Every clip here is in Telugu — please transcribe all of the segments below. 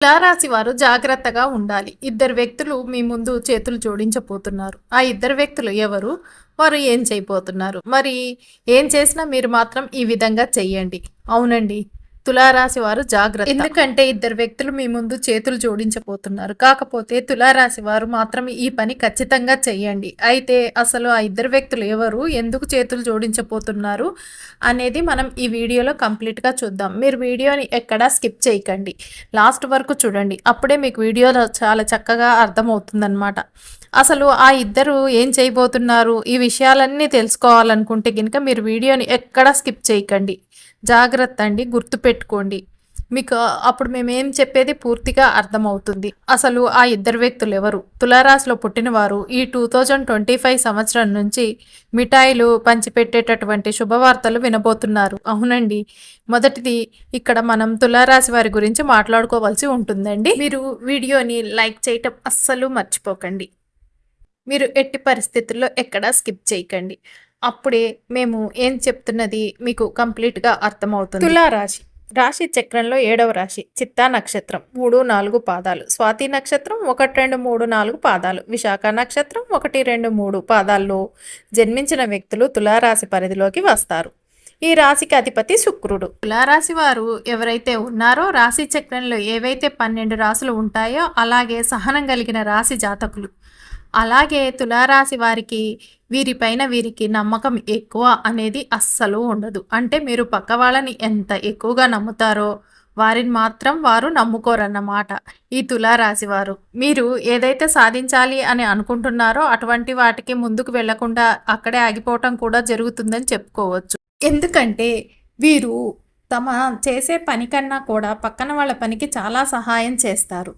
తులారాశి వారు జాగ్రత్తగా ఉండాలి. ఇద్దరు వ్యక్తులు మీ ముందు చేతులు జోడించబోతున్నారు. ఆ ఇద్దరు వ్యక్తులు ఎవరు? వారు ఏం చేయబోతున్నారు? మరి ఏం చేసినా మీరు మాత్రం ఈ విధంగా చెయ్యండి. అవునండి. తులారాశి వారు జాగ్రత్త. ఎందుకంటే ఇద్దరు వ్యక్తులు మీ ముందు చేతులు జోడించబోతున్నారు. కాకపోతే తులారాశి వారు మాత్రం ఈ పని ఖచ్చితంగా చెయ్యండి. అయితే అసలు ఆ ఇద్దరు వ్యక్తులు ఎవరు ఎందుకు చేతులు జోడించబోతున్నారు అనేది మనం ఈ వీడియోలో కంప్లీట్గా చూద్దాం. మీరు వీడియోని ఎక్కడా స్కిప్ చేయకండి. లాస్ట్ వరకు చూడండి. అప్పుడే మీకు వీడియోలో చాలా చక్కగా అర్థమవుతుందన్నమాట. అసలు ఆ ఇద్దరు ఏం చేయబోతున్నారు? ఈ విషయాలన్నీ తెలుసుకోవాలనుకుంటే కనుక మీరు వీడియోని ఎక్కడా స్కిప్ చేయకండి. జాగ్రత్త అండి గుర్తుపెట్టుకోండి. మీకు అప్పుడు మేమేం చెప్పేది పూర్తిగా అర్థమవుతుంది. అసలు ఆ ఇద్దరు వ్యక్తులు ఎవరు? తులారాశిలో పుట్టినవారు ఈ టూ థౌజండ్ ట్వంటీ ఫైవ్ సంవత్సరం నుంచి మిఠాయిలు పంచిపెట్టేటటువంటి శుభవార్తలు వినబోతున్నారు. అవునండి. మొదటిది ఇక్కడ మనం తులారాశి వారి గురించి మాట్లాడుకోవాల్సి ఉంటుందండి. మీరు వీడియోని లైక్ చేయటం అస్సలు మర్చిపోకండి. మీరు ఎట్టి పరిస్థితుల్లో ఎక్కడా స్కిప్ చేయకండి. అప్పుడే మేము ఏం చెప్తున్నది మీకు కంప్లీట్గా అర్థమవుతుంది. తులారాశి. రాశి చక్రంలో ఏడవ రాశి. చిత్తా నక్షత్రం. మూడు నాలుగు పాదాలు. స్వాతి నక్షత్రం ఒకటి రెండు మూడు నాలుగు పాదాలు. విశాఖ నక్షత్రం ఒకటి రెండు మూడు పాదాల్లో జన్మించిన వ్యక్తులు తులారాశి పరిధిలోకి వస్తారు. ఈ రాశికి అధిపతి శుక్రుడు. తులారాశి వారు ఎవరైతే ఉన్నారో రాశి చక్రంలో ఏవైతే పన్నెండు రాశులు ఉంటాయో అలాగే సహనం కలిగిన రాశి జాతకులు. అలాగే తులారాశి వారికి వీరిపైన వీరికి నమ్మకం ఎక్కువ అనేది అస్సలు ఉండదు. అంటే మీరు పక్క వాళ్ళని ఎంత ఎక్కువగా నమ్ముతారో వారిని మాత్రం వారు నమ్ముకోరన్నమాట ఈ తులారాశి వారు. మీరు ఏదైతే సాధించాలి అని అనుకుంటున్నారో అటువంటి వాటికి ముందుకు వెళ్ళకుండా అక్కడే ఆగిపోవటం కూడా జరుగుతుందని చెప్పుకోవచ్చు. ఎందుకంటే వీరు తమ చేసే పని కన్నా కూడా పక్కన వాళ్ళ పనికి చాలా సహాయం చేస్తారు.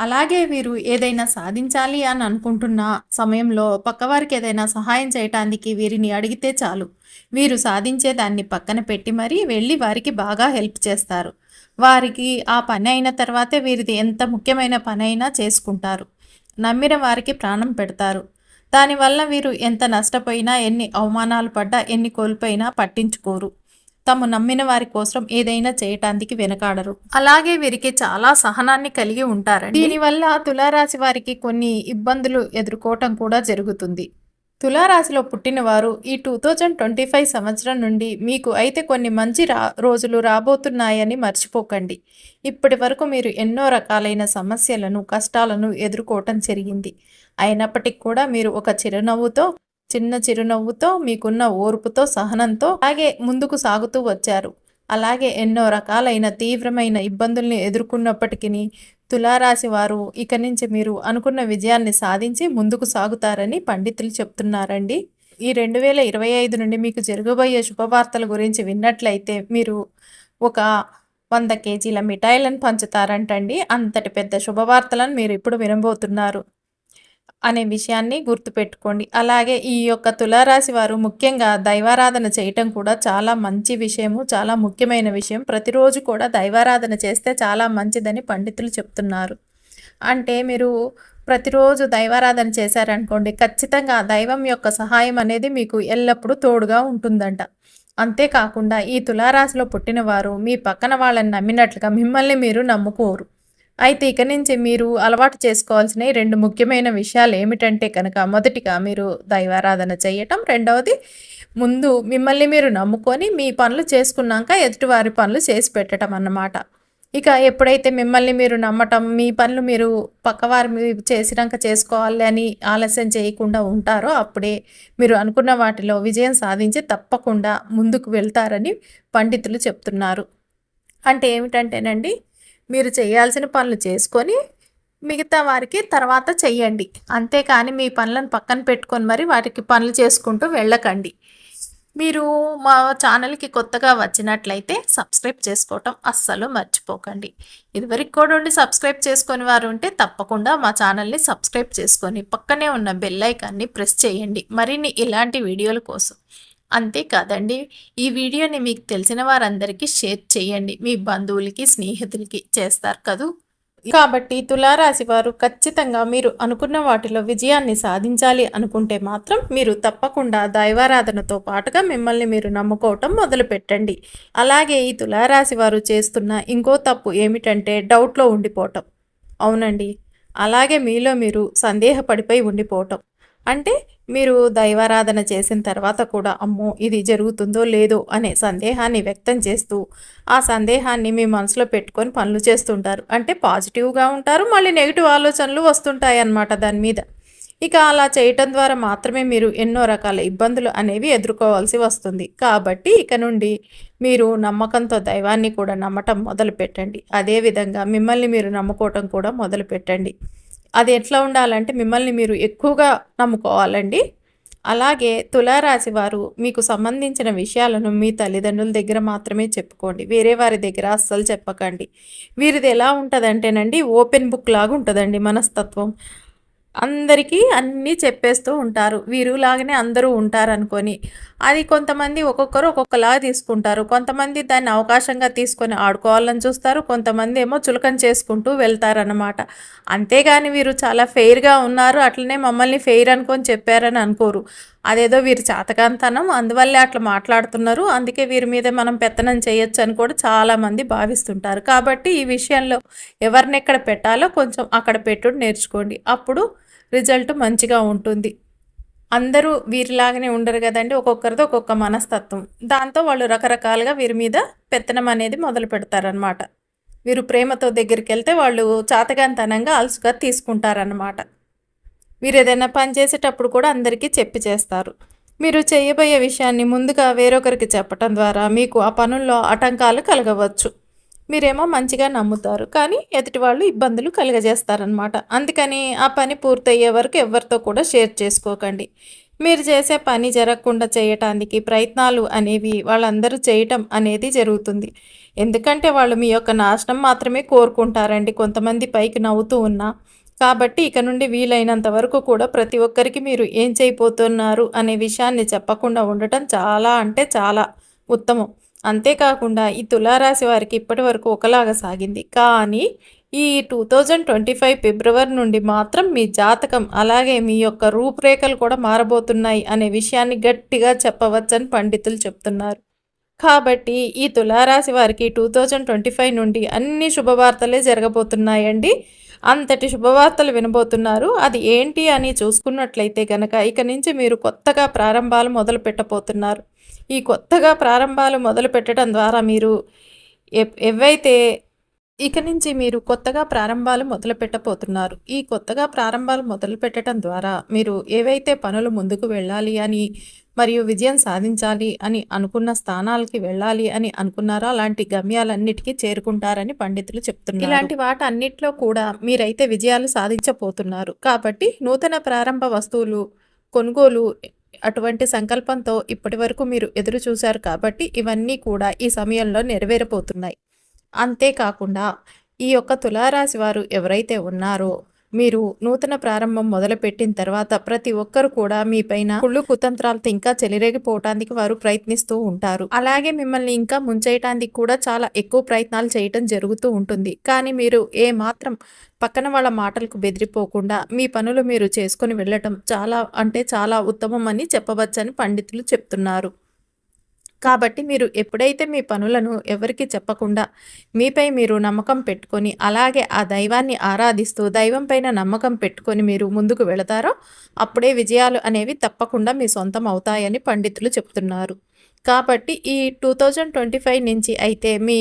అలాగే వీరు ఏదైనా సాధించాలి అని అనుకుంటున్న సమయంలో పక్కవారికి ఏదైనా సహాయం చేయటానికి వీరిని అడిగితే చాలు. వీరు సాధించే దాన్ని పక్కన పెట్టి మరీ వెళ్ళి వారికి బాగా హెల్ప్ చేస్తారు. వారికి ఆ పని అయిన తర్వాతే వీరిది ఎంత ముఖ్యమైన పని అయినా చేసుకుంటారు. నమ్మిన వారికి ప్రాణం పెడతారు. దానివల్ల వీరు ఎంత నష్టపోయినా ఎన్ని అవమానాలు పడ్డా ఎన్ని కోల్పోయినా పట్టించుకోరు. తాము నమ్మిన వారి కోసం ఏదైనా చేయటానికి వెనకాడరు. అలాగే వీరికి చాలా సహనాన్ని కలిగి ఉంటారు దీనివల్ల తులారాశి వారికి కొన్ని ఇబ్బందులు ఎదుర్కోవటం కూడా జరుగుతుంది. తులారాశిలో పుట్టినవారు ఈ టూ థౌజండ్ ట్వంటీ ఫైవ్ సంవత్సరం నుండి మీకు అయితే కొన్ని మంచి రా రోజులు రాబోతున్నాయని మర్చిపోకండి. ఇప్పటి వరకు మీరు ఎన్నో రకాలైన సమస్యలను కష్టాలను ఎదుర్కోవటం జరిగింది. అయినప్పటికీ కూడా మీరు ఒక చిరునవ్వుతో చిన్న చిరునవ్వుతో మీకున్న ఓర్పుతో సహనంతో అలాగే ముందుకు సాగుతూ వచ్చారు. అలాగే ఎన్నో రకాలైన తీవ్రమైన ఇబ్బందుల్ని ఎదుర్కొన్నప్పటికీ తులారాశి వారు ఇక నుంచి మీరు అనుకున్న విజయాన్ని సాధించి ముందుకు సాగుతారని పండితులు చెప్తున్నారండి. ఈ రెండు వేల ఇరవై ఐదు నుండి మీకు జరగబోయే శుభవార్తల గురించి విన్నట్లయితే మీరు ఒక వంద కేజీల మిఠాయిలను పంచుతారంటండి. అంతటి పెద్ద శుభవార్తలను మీరు ఇప్పుడు వినబోతున్నారు. అనే విషయాన్ని గుర్తుపెట్టుకోండి. అలాగే ఈ యొక్క తులారాశి వారు ముఖ్యంగా దైవారాధన చేయటం కూడా చాలా మంచి విషయము చాలా ముఖ్యమైన విషయం. ప్రతిరోజు కూడా దైవారాధన చేస్తే చాలా మంచిదని పండితులు చెప్తున్నారు. అంటే మీరు ప్రతిరోజు దైవారాధన చేశారనుకోండి ఖచ్చితంగా దైవం యొక్క సహాయం అనేది మీకు ఎల్లప్పుడూ తోడుగా ఉంటుందంట. అంతేకాకుండా ఈ తులారాశిలో పుట్టినవారు మీ పక్కన వాళ్ళని నమ్మినట్లుగా మిమ్మల్ని మీరు నమ్ముకోరు. అయితే ఇక నుంచి మీరు అలవాటు చేసుకోవాల్సిన రెండు ముఖ్యమైన విషయాలు ఏమిటంటే కనుక మొదటిగా మీరు దైవారాధన చేయటం రెండవది ముందు మిమ్మల్ని మీరు నమ్ముకొని మీ పనులు చేసుకున్నాక ఎదుటివారి పనులు చేసి పెట్టడం అన్నమాట. ఇక ఎప్పుడైతే మిమ్మల్ని మీరు నమ్మటం మీ పనులు మీరు పక్కవారి చేసినాక చేసుకోవాలి అని ఆలస్యం చేయకుండా ఉంటారో అప్పుడే మీరు అనుకున్న వాటిలో విజయం సాధించి తప్పకుండా ముందుకు వెళ్తారని పండితులు చెప్తున్నారు. అంటే ఏమిటంటేనండి మీరు చేయాల్సిన పనులు చేసుకొని మిగతా వారికి తర్వాత చెయ్యండి. అంతేకాని మీ పనులను పక్కన పెట్టుకొని మరి వాటికి పనులు చేసుకుంటూ వెళ్ళకండి. మీరు మా ఛానల్కి కొత్తగా వచ్చినట్లయితే సబ్స్క్రైబ్ చేసుకోవటం అస్సలు మర్చిపోకండి. ఇదివరకు కూడా ఉండి సబ్స్క్రైబ్ చేసుకుని వారు ఉంటే తప్పకుండా మా ఛానల్ని సబ్స్క్రైబ్ చేసుకొని పక్కనే ఉన్న బెల్ ఐకాన్ని ప్రెస్ చేయండి. మరిన్ని ఇలాంటి వీడియోల కోసం అంతేకాదండి ఈ వీడియోని మీకు తెలిసిన వారందరికీ షేర్ చేయండి. మీ బంధువులకి స్నేహితులకి చేస్తారు కదూ? కాబట్టి తులారాశి వారు ఖచ్చితంగా మీరు అనుకున్న వాటిలో విజయాన్ని సాధించాలి అనుకుంటే మాత్రం మీరు తప్పకుండా దైవారాధనతో పాటుగా మిమ్మల్ని మీరు నమ్ముకోవటం మొదలుపెట్టండి. అలాగే ఈ తులారాశి వారు చేస్తున్న ఇంకో తప్పు ఏమిటంటే డౌట్లో ఉండిపోవటం. అవునండి. అలాగే మీలో మీరు సందేహపడిపోయి ఉండిపోవటం. అంటే మీరు దైవారాధన చేసిన తర్వాత కూడా అమ్మో ఇది జరుగుతుందో లేదో అనే సందేహాన్ని వ్యక్తం చేస్తూ ఆ సందేహాన్ని మీ మనసులో పెట్టుకొని పనులు చేస్తుంటారు. అంటే పాజిటివ్గా ఉంటారు మళ్ళీ నెగిటివ్ ఆలోచనలు వస్తుంటాయి అన్నమాట దాని మీద. ఇక అలా చేయటం ద్వారా మాత్రమే మీరు ఎన్నో రకాల ఇబ్బందులు అనేవి ఎదుర్కోవాల్సి వస్తుంది. కాబట్టి ఇక నుండి మీరు నమ్మకంతో దైవాన్ని కూడా నమ్మటం మొదలు పెట్టండి అదేవిధంగా మిమ్మల్ని మీరు నమ్ముకోవటం కూడా మొదలు పెట్టండి అది ఎట్లా ఉండాలంటే మిమ్మల్ని మీరు ఎక్కువగా నమ్ముకోవాలండి. అలాగే తులారాశి వారు మీకు సంబంధించిన విషయాలను మీ తల్లిదండ్రుల దగ్గర మాత్రమే చెప్పుకోండి. వేరే వారి దగ్గర అస్సలు చెప్పకండి. వీరిది ఎలా ఉంటుందంటేనండి ఓపెన్ బుక్ లాగా ఉంటుందండి మనస్తత్వం. అందరికీ అన్నీ చెప్పేస్తూ ఉంటారు. వీరులాగానే అందరూ ఉంటారు అనుకొని అది కొంతమంది ఒక్కొక్కరు ఒక్కొక్కలా తీసుకుంటారు. కొంతమంది దాన్ని అవకాశంగా తీసుకొని ఆడుకోవాలని చూస్తారు. కొంతమంది ఏమో చులకన చేసుకుంటూ వెళ్తారనమాట అంతేగాని వీరు చాలా ఫెయిర్గా ఉన్నారు. అట్లనే మమ్మల్ని ఫెయిర్ అనుకొని చెప్పారని అనుకోరు. అదేదో వీరు చేతకాంతనం అందువల్లే అట్లా మాట్లాడుతున్నారు. అందుకే వీరి మీద మనం పెత్తనం చేయొచ్చు అని కూడా చాలామంది భావిస్తుంటారు. కాబట్టి ఈ విషయంలో ఎవరిని ఎక్కడ పెట్టాలో కొంచెం అక్కడ పెట్టుడు నేర్చుకోండి. అప్పుడు రిజల్ట్ మంచిగా ఉంటుంది. అందరూ వీరిలాగానే ఉండరు కదండి. ఒక్కొక్కరిది ఒక్కొక్క మనస్తత్వం. దాంతో వాళ్ళు రకరకాలుగా వీరి మీద పెత్తనం అనేది మొదలు పెడతారనమాట వీరు ప్రేమతో దగ్గరికి వెళ్తే వాళ్ళు చాతగాంతనంగా అలసుగా తీసుకుంటారన్నమాట. మీరు ఏదైనా పని చేసేటప్పుడు కూడా అందరికీ చెప్పి చేస్తారు. మీరు చేయబోయే విషయాన్ని ముందుగా వేరొకరికి చెప్పటం ద్వారా మీకు ఆ పనుల్లో ఆటంకాలు కలగవచ్చు. మీరేమో మంచిగా నమ్ముతారు కానీ ఎదుటి వాళ్ళు ఇబ్బందులు కలుగజేస్తారనమాట అందుకని ఆ పని పూర్తయ్యే వరకు ఎవరితో కూడా షేర్ చేసుకోకండి. మీరు చేసే పని జరగకుండా చేయటానికి ప్రయత్నాలు అనేవి వాళ్ళందరూ చేయటం అనేది జరుగుతుంది. ఎందుకంటే వాళ్ళు మీ యొక్క నాశనం మాత్రమే కోరుకుంటారండి. కొంతమంది పైకి నవ్వుతూ ఉన్నా కాబట్టి ఇక నుండి వీలైనంత వరకు కూడా ప్రతి ఒక్కరికి మీరు ఏం చేయబోతున్నారు అనే విషయాన్ని చెప్పకుండా ఉండటం చాలా అంటే చాలా ఉత్తమం. అంతేకాకుండా ఈ తులారాశి వారికి ఇప్పటి వరకు ఒకలాగా సాగింది. కానీ ఈ టూ థౌజండ్ ట్వంటీ ఫైవ్ ఫిబ్రవరి నుండి మాత్రం మీ జాతకం అలాగే మీ యొక్క రూపురేఖలు కూడా మారబోతున్నాయి అనే విషయాన్ని గట్టిగా చెప్పవచ్చని పండితులు చెప్తున్నారు. కాబట్టి ఈ తులారాశి వారికి టూ థౌజండ్ ట్వంటీ ఫైవ్ నుండి అన్ని శుభవార్తలే జరగబోతున్నాయండి. అంతటి శుభవార్తలు వినబోతున్నారు. అది ఏంటి అని చూసుకున్నట్లయితే కనుక ఇక నుంచి మీరు కొత్తగా ప్రారంభాలు మొదలు పెట్టబోతున్నారు. ఈ కొత్తగా ప్రారంభాలు మొదలు పెట్టడం ద్వారా మీరు ఎవైతే ఇక నుంచి మీరు కొత్తగా ప్రారంభాలు మొదలు పెట్టబోతున్నారు. ఈ కొత్తగా ప్రారంభాలు మొదలు పెట్టడం ద్వారా మీరు ఏవైతే పనులు ముందుకు వెళ్ళాలి అని మరియు విజయం సాధించాలి అని అనుకున్న స్థానాలకి వెళ్ళాలి అని అనుకున్నారో అలాంటి గమ్యాలన్నిటికీ చేరుకుంటారని పండితులు చెప్తున్నారు. ఇలాంటి వాటి అన్నిట్లో కూడా మీరైతే విజయాలు సాధించబోతున్నారు. కాబట్టి నూతన ప్రారంభ వస్తువులు కొనుగోలు అటువంటి సంకల్పంతో ఇప్పటి వరకు మీరు ఎదురు చూశారు కాబట్టి ఇవన్నీ కూడా ఈ సమయంలో నెరవేరబోతున్నాయి. అంతేకాకుండా ఈ యొక్క తులారాశి వారు ఎవరైతే ఉన్నారో మీరు నూతన ప్రారంభం మొదలుపెట్టిన తర్వాత ప్రతి ఒక్కరు కూడా మీ పైన కుళ్ళు కుతంత్రాలతో ఇంకా చెలిరేగిపోవటానికి వారు ప్రయత్నిస్తూ ఉంటారు. అలాగే మిమ్మల్ని ఇంకా ముంచేయటానికి కూడా చాలా ఎక్కువ ప్రయత్నాలు చేయటం జరుగుతూ ఉంటుంది. కానీ మీరు ఏ మాత్రం పక్కన వాళ్ళ మాటలకు బెదిరిపోకుండా మీ పనులు మీరు చేసుకుని వెళ్ళటం చాలా అంటే చాలా ఉత్తమం అని చెప్పవచ్చని పండితులు చెప్తున్నారు. కాబట్టి మీరు ఎప్పుడైతే మీ పనులను ఎవరికి చెప్పకుండా మీపై మీరు నమ్మకం పెట్టుకొని అలాగే ఆ దైవాన్ని ఆరాధిస్తూ దైవం పైన నమ్మకం పెట్టుకొని మీరు ముందుకు వెళతారో అప్పుడే విజయాలు అనేవి తప్పకుండా మీ సొంతం అవుతాయని పండితులు చెప్తున్నారు. కాబట్టి ఈ టూ థౌజండ్ ట్వంటీ ఫైవ్ నుంచి అయితే మీ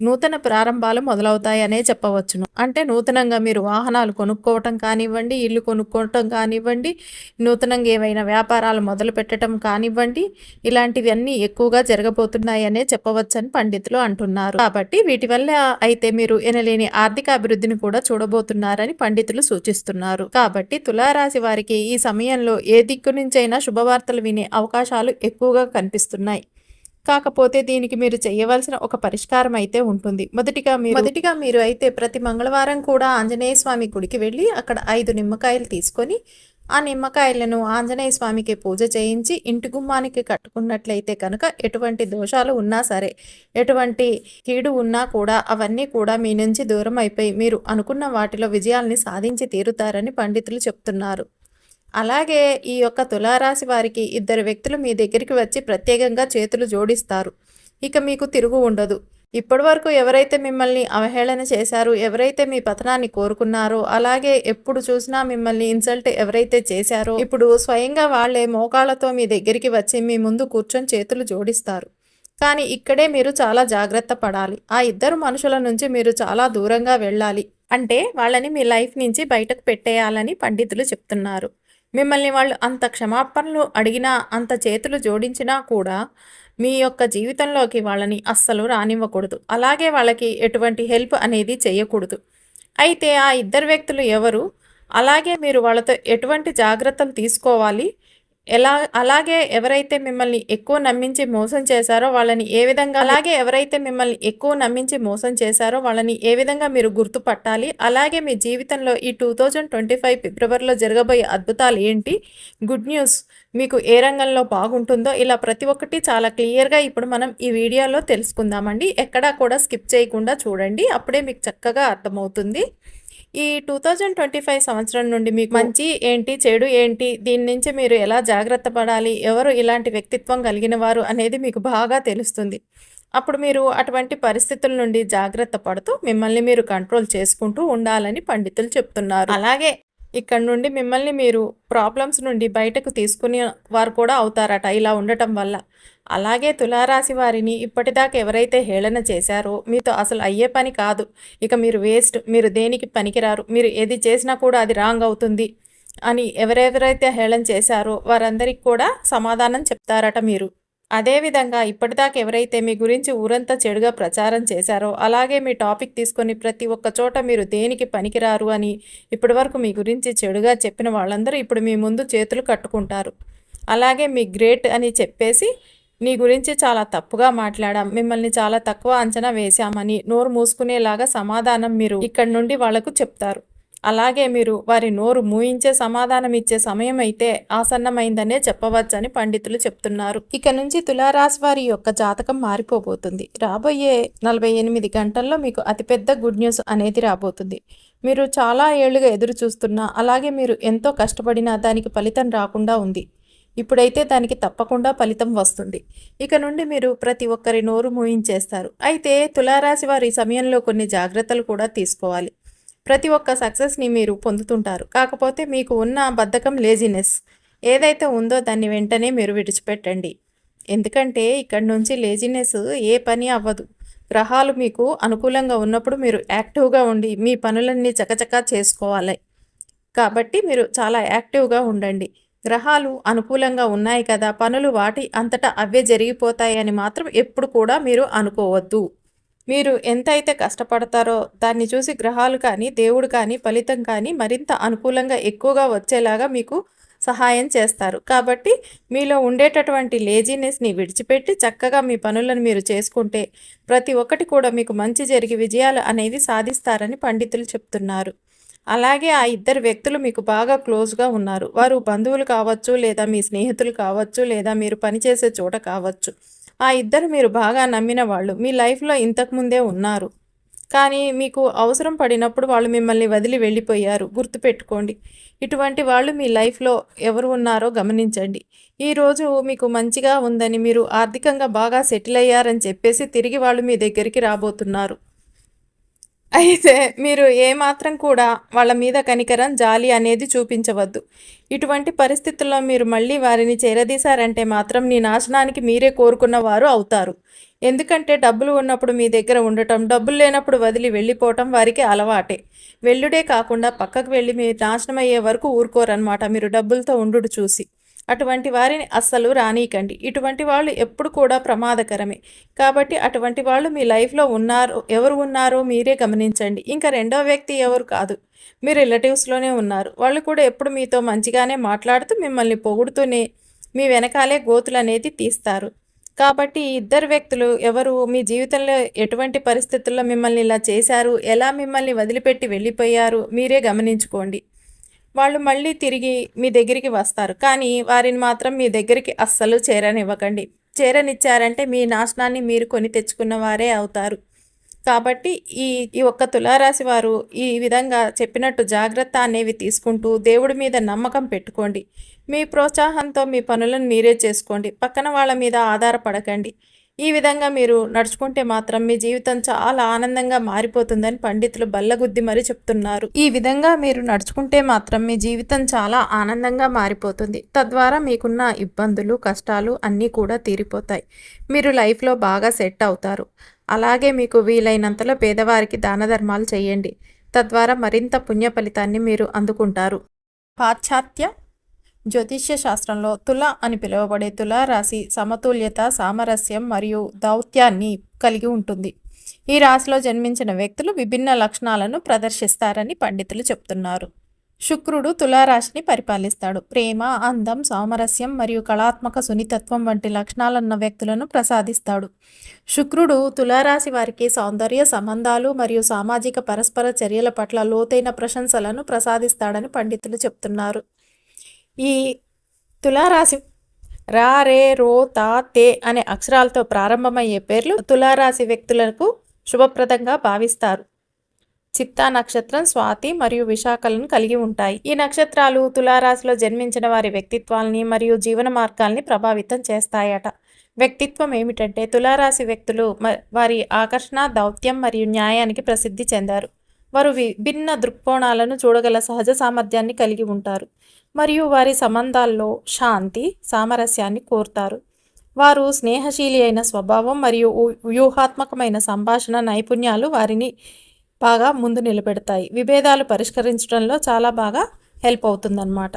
నూతన ప్రారంభాలు మొదలవుతాయనే చెప్పవచ్చును. అంటే నూతనంగా మీరు వాహనాలు కొనుక్కోవటం కానివ్వండి ఇల్లు కొనుక్కోవటం కానివ్వండి నూతనంగా ఏవైనా వ్యాపారాలు మొదలు పెట్టడం కానివ్వండి ఇలాంటివన్నీ ఎక్కువగా జరగబోతున్నాయనే చెప్పవచ్చని పండితులు అంటున్నారు. కాబట్టి వీటి వల్ల అయితే మీరు ఎనలేని ఆర్థిక అభివృద్ధిని కూడా చూడబోతున్నారని పండితులు సూచిస్తున్నారు. కాబట్టి తులారాశి వారికి ఈ సమయంలో ఏ దిక్కు నుంచైనా శుభవార్తలు వినే అవకాశాలు ఎక్కువగా కనిపిస్తున్నాయి. కాకపోతే దీనికి మీరు చేయవలసిన ఒక పరిష్కారం అయితే ఉంటుంది. మొదటిగా మీరు మొదటిగా మీరు అయితే ప్రతి మంగళవారం కూడా ఆంజనేయ స్వామి గుడికి వెళ్ళి అక్కడ ఐదు నిమ్మకాయలు తీసుకొని ఆ నిమ్మకాయలను ఆంజనేయ స్వామికి పూజ చేయించి ఇంటి గుమ్మానికి కట్టుకున్నట్లయితే కనుక ఎటువంటి దోషాలు ఉన్నా సరే ఎటువంటి కీడు ఉన్నా కూడా అవన్నీ కూడా మీ నుంచి దూరం అయిపోయి మీరు అనుకున్న వాటిలో విజయాల్ని సాధించి తీరుతారని పండితులు చెప్తున్నారు. అలాగే ఈ యొక్క తులారాశి వారికి ఇద్దరు వ్యక్తులు మీ దగ్గరికి వచ్చి ప్రత్యేకంగా చేతులు జోడిస్తారు. ఇక మీకు తిరుగు ఉండదు. ఇప్పటి వరకు ఎవరైతే మిమ్మల్ని అవహేళన చేశారో ఎవరైతే మీ పతనాన్ని కోరుకున్నారో అలాగే ఎప్పుడు చూసినా మిమ్మల్ని ఇన్సల్ట్ ఎవరైతే చేశారో ఇప్పుడు స్వయంగా వాళ్ళే మోకాళ్ళతో మీ దగ్గరికి వచ్చి మీ ముందు కూర్చొని చేతులు జోడిస్తారు. కానీ ఇక్కడే మీరు చాలా జాగ్రత్త పడాలి. ఆ ఇద్దరు మనుషుల నుంచి మీరు చాలా దూరంగా వెళ్ళాలి. అంటే వాళ్ళని మీ లైఫ్ నుంచి బయటకు పెట్టేయాలని పండితులు చెప్తున్నారు. మిమ్మల్ని వాళ్ళు అంత క్షమాపణలు అడిగినా అంత చేతులు జోడించినా కూడా మీ యొక్క జీవితంలోకి వాళ్ళని అస్సలు రానివ్వకూడదు. అలాగే వాళ్ళకి ఎటువంటి హెల్ప్ అనేది చేయకూడదు. అయితే ఆ ఇద్దరు వ్యక్తులు ఎవరు? అలాగే మీరు వాళ్ళతో ఎటువంటి జాగ్రత్తలు తీసుకోవాలి? ఎలా అలాగే ఎవరైతే మిమ్మల్ని ఎక్కువ నమ్మించి మోసం చేశారో వాళ్ళని ఏ విధంగా అలాగే ఎవరైతే మిమ్మల్ని ఎక్కువ నమ్మించి మోసం చేశారో వాళ్ళని ఏ విధంగా మీరు గుర్తుపట్టాలి? అలాగే మీ జీవితంలో ఈ టూ థౌజండ్ ట్వంటీ ఫైవ్ ఫిబ్రవరిలో జరగబోయే అద్భుతాలు ఏంటి? Good news. మీకు ఏ రంగంలో బాగుంటుందో ఇలా ప్రతి ఒక్కటి చాలా క్లియర్గా ఇప్పుడు మనం ఈ వీడియోలో తెలుసుకుందామండి. ఎక్కడా కూడా స్కిప్ చేయకుండా చూడండి. అప్పుడే మీకు చక్కగా అర్థమవుతుంది. ఈ టూ థౌజండ్ ట్వంటీ ఫైవ్ సంవత్సరం నుండి మీకు మంచి ఏంటి చెడు ఏంటి దీని నుంచి మీరు ఎలా జాగ్రత్త పడాలి ఎవరు ఇలాంటి వ్యక్తిత్వం కలిగిన వారు అనేది మీకు బాగా తెలుస్తుంది. అప్పుడు మీరు అటువంటి పరిస్థితుల నుండి జాగ్రత్త పడుతూ మిమ్మల్ని మీరు కంట్రోల్ చేసుకుంటూ ఉండాలని పండితులు చెప్తున్నారు. అలాగే ఇక్కడ నుండి మిమ్మల్ని మీరు ప్రాబ్లమ్స్ నుండి బయటకు తీసుకునే వారు కూడా అవుతారట ఇలా ఉండటం వల్ల. అలాగే తులారాశి వారిని ఇప్పటిదాకా ఎవరైతే హేళన చేశారో మీతో అసలు అయ్యే పని కాదు. ఇక మీరు వేస్ట్ మీరు దేనికి పనికిరారు? మీరు ఏది చేసినా కూడా అది రాంగ్ అవుతుంది అని ఎవరెవరైతే హేళన చేశారో వారందరికీ కూడా సమాధానం చెప్తారట మీరు. అదేవిధంగా ఇప్పటిదాకా ఎవరైతే మీ గురించి ఊరంతా చెడుగా ప్రచారం చేశారో అలాగే మీ టాపిక్ తీసుకొని ప్రతి ఒక్క చోట మీరు దేనికి పనికిరారు అని ఇప్పటి వరకు మీ గురించి చెడుగా చెప్పిన వాళ్ళందరూ ఇప్పుడు మీ ముందు చేతులు కట్టుకుంటారు. అలాగే మీ గ్రేట్ అని చెప్పేసి నీ గురించి చాలా తప్పుగా మాట్లాడాం మిమ్మల్ని చాలా తక్కువ అంచనా వేశామని నోరు మూసుకునేలాగా సమాధానం మీరు ఇక్కడి నుండి వాళ్ళకు చెప్తారు. అలాగే మీరు వారి నోరు మూయించే సమాధానం ఇచ్చే సమయం అయితే ఆసన్నమైందనే చెప్పవచ్చని పండితులు చెప్తున్నారు. ఇక నుంచి తులారాశి వారి యొక్క జాతకం మారిపోబోతుంది. రాబోయే నలభై ఎనిమిది గంటల్లో మీకు అతిపెద్ద గుడ్ న్యూస్ అనేది రాబోతుంది. మీరు చాలా ఏళ్ళుగా ఎదురు చూస్తున్నా అలాగే మీరు ఎంతో కష్టపడినా దానికి ఫలితం రాకుండా ఉంది. ఇప్పుడైతే దానికి తప్పకుండా ఫలితం వస్తుంది. ఇక నుండి మీరు ప్రతి ఒక్కరి నోరు మూయించేస్తారు. అయితే తులారాశి వారి సమయంలో కొన్ని జాగ్రత్తలు కూడా తీసుకోవాలి. ప్రతి ఒక్క సక్సెస్ని మీరు పొందుతుంటారు. కాకపోతే మీకు ఉన్న బద్ధకం లేజినెస్ ఏదైతే ఉందో దాన్ని వెంటనే మీరు విడిచిపెట్టండి. ఎందుకంటే ఇక్కడ నుంచి లేజినెస్ ఏ పని అవ్వదు. గ్రహాలు మీకు అనుకూలంగా ఉన్నప్పుడు మీరు యాక్టివ్గా ఉండి మీ పనులన్నీ చకచకా చేసుకోవాలి. కాబట్టి మీరు చాలా యాక్టివ్గా ఉండండి. గ్రహాలు అనుకూలంగా ఉన్నాయి కదా పనులు వాటి అంతటా అవే జరిగిపోతాయని మాత్రం ఎప్పుడు కూడా మీరు అనుకోవద్దు. మీరు ఎంతైతే కష్టపడతారో దాన్ని చూసి గ్రహాలు కానీ దేవుడు కానీ ఫలితం కానీ మరింత అనుకూలంగా ఎక్కువగా వచ్చేలాగా మీకు సహాయం చేస్తారు. కాబట్టి మీలో ఉండేటటువంటి లేజీనెస్ని విడిచిపెట్టి చక్కగా మీ పనులను మీరు చేసుకుంటే ప్రతి ఒక్కటి కూడా మీకు మంచి జరిగి విజయాలు అనేవి సాధిస్తారని పండితులు చెప్తున్నారు. అలాగే ఆ ఇద్దరు వ్యక్తులు మీకు బాగా క్లోజ్గా ఉన్నారు. వారు బంధువులు కావచ్చు లేదా మీ స్నేహితులు కావచ్చు లేదా మీరు పనిచేసే చోట కావచ్చు. ఆ ఇద్దరు మీరు బాగా నమ్మిన వాళ్ళు. మీ లైఫ్లో ఇంతకుముందే ఉన్నారు. కానీ మీకు అవసరం పడినప్పుడు వాళ్ళు మిమ్మల్ని వదిలి వెళ్ళిపోయారు. గుర్తుపెట్టుకోండి ఇటువంటి వాళ్ళు మీ లైఫ్లో ఎవరు ఉన్నారో గమనించండి. ఈరోజు మీకు మంచిగా ఉందని మీరు ఆర్థికంగా బాగా సెటిల్ అయ్యారని చెప్పేసి తిరిగి వాళ్ళు మీ దగ్గరికి రాబోతున్నారు. అయితే మీరు ఏమాత్రం కూడా వాళ్ళ మీద కనికరం జాలి అనేది చూపించవద్దు. ఇటువంటి పరిస్థితుల్లో మీరు మళ్ళీ వారిని చేరదీశారంటే మాత్రం నీ నాశనానికి మీరే కోరుకున్న వారు అవుతారు. ఎందుకంటే డబ్బులు ఉన్నప్పుడు మీ దగ్గర ఉండటం డబ్బులు లేనప్పుడు వదిలి వెళ్ళిపోవటం వారికి అలవాటే. వెళ్ళుడే కాకుండా పక్కకు వెళ్ళి మీరు నాశనం అయ్యే వరకు ఊరుకోరనమాట మీరు డబ్బులతో ఉండు చూసి. అటువంటి వారిని అస్సలు రానీకండి ఇటువంటి వాళ్ళు ఎప్పుడు కూడా ప్రమాదకరమే. కాబట్టి అటువంటి వాళ్ళు మీ లైఫ్లో ఉన్నారు ఎవరు ఉన్నారో మీరే గమనించండి. ఇంకా రెండో వ్యక్తి ఎవరు కాదు. మీ రిలేటివ్స్లోనే ఉన్నారు. వాళ్ళు కూడా ఎప్పుడు మీతో మంచిగానే మాట్లాడుతూ మిమ్మల్ని పొగుడుతూనే మీ వెనకాలే గోతులు అనేది తీస్తారు. కాబట్టి ఇద్దరు వ్యక్తులు ఎవరు మీ జీవితంలో ఎటువంటి పరిస్థితుల్లో మిమ్మల్ని ఇలా చేశారు ఎలా మిమ్మల్ని వదిలిపెట్టి వెళ్ళిపోయారు మీరే గమనించుకోండి. వాళ్ళు మళ్ళీ తిరిగి మీ దగ్గరికి వస్తారు. కానీ వారిని మాత్రం మీ దగ్గరికి అస్సలు చేరనివ్వకండి. చేరనిచ్చారంటే మీ నాశనాన్ని మీరు కొని తెచ్చుకున్న వారే అవుతారు. కాబట్టి ఈ ఈ ఒక్క తులారాశి వారు ఈ విధంగా చెప్పినట్టు జాగ్రత్త అనేవి తీసుకుంటూ దేవుడి మీద నమ్మకం పెట్టుకోండి. మీ ప్రోత్సాహంతో మీ పనులను మీరే చేసుకోండి. పక్కన వాళ్ళ మీద ఆధారపడకండి. ఈ విధంగా మీరు నడుచుకుంటే మాత్రం మీ జీవితం చాలా ఆనందంగా మారిపోతుందని పండితులు బల్లగుద్ది మరీ చెప్తున్నారు. ఈ విధంగా మీరు నడుచుకుంటే మాత్రం మీ జీవితం చాలా ఆనందంగా మారిపోతుంది. తద్వారా మీకున్న ఇబ్బందులు కష్టాలు అన్నీ కూడా తీరిపోతాయి. మీరు లైఫ్లో బాగా సెట్ అవుతారు. అలాగే మీకు వీలైనంతలో పేదవారికి దాన ధర్మాలు చేయండి. తద్వారా మరింత పుణ్య ఫలితాన్ని మీరు అందుకుంటారు. పాశ్చాత్య జ్యోతిష్య శాస్త్రంలో తుల అని పిలువబడే తులారాశి సమతుల్యత సామరస్యం మరియు దౌత్యాన్ని కలిగి ఉంటుంది. ఈ రాశిలో జన్మించిన వ్యక్తులు విభిన్న లక్షణాలను ప్రదర్శిస్తారని పండితులు చెప్తున్నారు. శుక్రుడు తులారాశిని పరిపాలిస్తాడు. ప్రేమ అందం సామరస్యం మరియు కళాత్మక సున్నితత్వం వంటి లక్షణాలున్న వ్యక్తులను ప్రసాదిస్తాడు. శుక్రుడు తులారాశి వారికి సౌందర్య సంబంధాలు మరియు సామాజిక పరస్పర చర్యల పట్ల లోతైన ప్రశంసలను ప్రసాదిస్తాడని పండితులు చెప్తున్నారు. ఈ తులారాశి రా రే రో తా తే అనే అక్షరాలతో ప్రారంభమయ్యే పేర్లు తులారాశి వ్యక్తులకు శుభప్రదంగా భావిస్తారు. చిత్తా నక్షత్రం స్వాతి మరియు విశాఖలను కలిగి ఉంటాయి. ఈ నక్షత్రాలు తులారాశిలో జన్మించిన వారి వ్యక్తిత్వాల్ని మరియు జీవన మార్గాల్ని ప్రభావితం చేస్తాయట. వ్యక్తిత్వం ఏమిటంటే తులారాశి వ్యక్తులు వారి ఆకర్షణ దౌత్యం మరియు న్యాయానికి ప్రసిద్ధి చెందారు. వారు విభిన్న దృక్కోణాలను చూడగల సహజ సామర్థ్యాన్ని కలిగి ఉంటారు. మరియు వారి సంబంధాల్లో శాంతి సామరస్యాన్ని కోరుతారు. వారు స్నేహశీలి అయిన స్వభావం మరియు వ్యూహాత్మకమైన సంభాషణ నైపుణ్యాలు వారిని బాగా ముందు నిలబెడతాయి. విభేదాలు పరిష్కరించడంలో చాలా బాగా హెల్ప్ అవుతుందన్నమాట.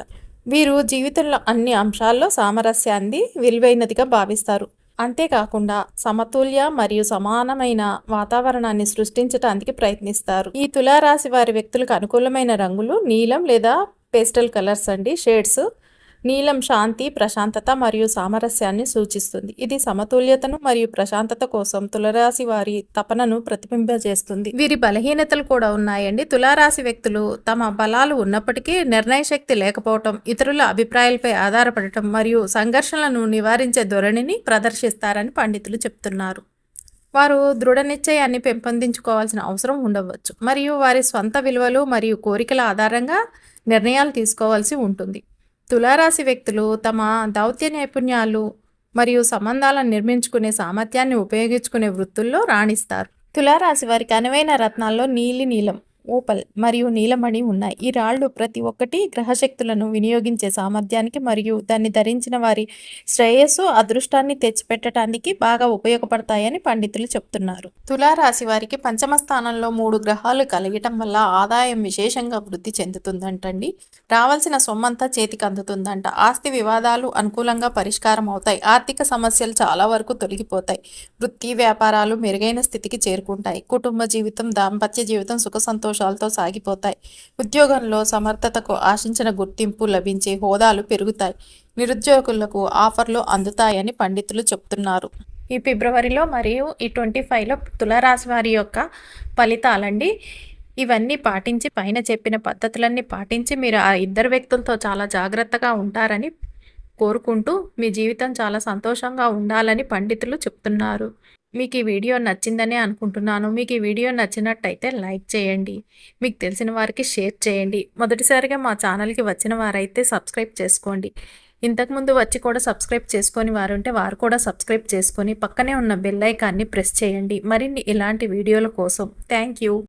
వీరు జీవితంలో అన్ని అంశాల్లో సామరస్యాన్ని విలువైనదిగా భావిస్తారు. అంతేకాకుండా సమతుల్య మరియు సమానమైన వాతావరణాన్ని సృష్టించడానికి ప్రయత్నిస్తారు. ఈ తులారాశి వారి వ్యక్తులకు అనుకూలమైన రంగులు నీలం లేదా పేస్టల్ కలర్స్ అండి షేడ్స్. నీలం శాంతి ప్రశాంతత మరియు సామరస్యాన్ని సూచిస్తుంది. ఇది సమతుల్యతను మరియు ప్రశాంతత కోసం తులరాశి వారి తపనను ప్రతిబింబజేస్తుంది వీరి బలహీనతలు కూడా ఉన్నాయండి. తులారాశి వ్యక్తులు తమ బలాలు ఉన్నప్పటికీ నిర్ణయ శక్తి లేకపోవటం ఇతరుల అభిప్రాయాలపై ఆధారపడటం మరియు సంఘర్షణలను నివారించే ధోరణిని ప్రదర్శిస్తారని పండితులు చెప్తున్నారు. వారు దృఢ నిశ్చయాన్ని పెంపొందించుకోవాల్సిన అవసరం ఉండవచ్చు. మరియు వారి స్వంత విలువలు మరియు కోరికల ఆధారంగా నిర్ణయాలు తీసుకోవాల్సి ఉంటుంది. తులారాశి వ్యక్తులు తమ దౌత్య నైపుణ్యాలు మరియు సంబంధాలను నిర్మించుకునే సామర్థ్యాన్ని ఉపయోగించుకునే వృత్తుల్లో రాణిస్తారు. తులారాశి వారికి అనువైన రత్నాల్లో నీలి నీలం ఓపల్ మరియు నీలమణి ఉన్నాయి. ఈ రాళ్ళు ప్రతి ఒక్కటి గ్రహశక్తులను వినియోగించే సామర్థ్యానికి మరియు దాన్ని ధరించిన వారి శ్రేయస్సు అదృష్టాన్ని తెచ్చిపెట్టడానికి బాగా ఉపయోగపడతాయని పండితులు చెప్తున్నారు. తులారాశి వారికి పంచమ స్థానంలో మూడు గ్రహాలు కలగటం వల్ల ఆదాయం విశేషంగా వృద్ధి చెందుతుందంటండి. రావాల్సిన సొమ్మంతా చేతికి అందుతుందంట. ఆస్తి వివాదాలు అనుకూలంగా పరిష్కారం అవుతాయి. ఆర్థిక సమస్యలు చాలా వరకు తొలగిపోతాయి. వృత్తి వ్యాపారాలు మెరుగైన స్థితికి చేరుకుంటాయి. కుటుంబ జీవితం దాంపత్య జీవితం సుఖ సంతోషం సంతోషాలతో సాగిపోతాయి. ఉద్యోగంలో సమర్థతకు ఆశించిన గుర్తింపు లభించే హోదాలు పెరుగుతాయి. నిరుద్యోగులకు ఆఫర్లు అందుతాయని పండితులు చెప్తున్నారు. ఈ ఫిబ్రవరిలో మరియు ఈ ట్వంటీ ఫైవ్లో తులారాశి వారి యొక్క ఫలితాలండి. ఇవన్నీ పాటించి పైన చెప్పిన పద్ధతులన్నీ పాటించి మీరు ఆ ఇద్దరు వ్యక్తులతో చాలా జాగ్రత్తగా ఉంటారని కోరుకుంటూ మీ జీవితం చాలా సంతోషంగా ఉండాలని పండితులు చెప్తున్నారు. మీకు ఈ వీడియో నచ్చిందనే అనుకుంటున్నాను. మీకు ఈ వీడియో నచ్చినట్టయితే లైక్ చేయండి. మీకు తెలిసిన వారికి షేర్ చేయండి. మొదటిసారిగా మా ఛానల్కి వచ్చిన వారైతే సబ్స్క్రైబ్ చేసుకోండి. ఇంతకుముందు వచ్చి కూడా సబ్స్క్రైబ్ చేసుకొని వారు ఉంటే వారు కూడా సబ్స్క్రైబ్ చేసుకొని పక్కనే ఉన్న బెల్ ఐకాన్ని ప్రెస్ చేయండి. మరిన్ని ఇలాంటి వీడియోల కోసం. Thank you.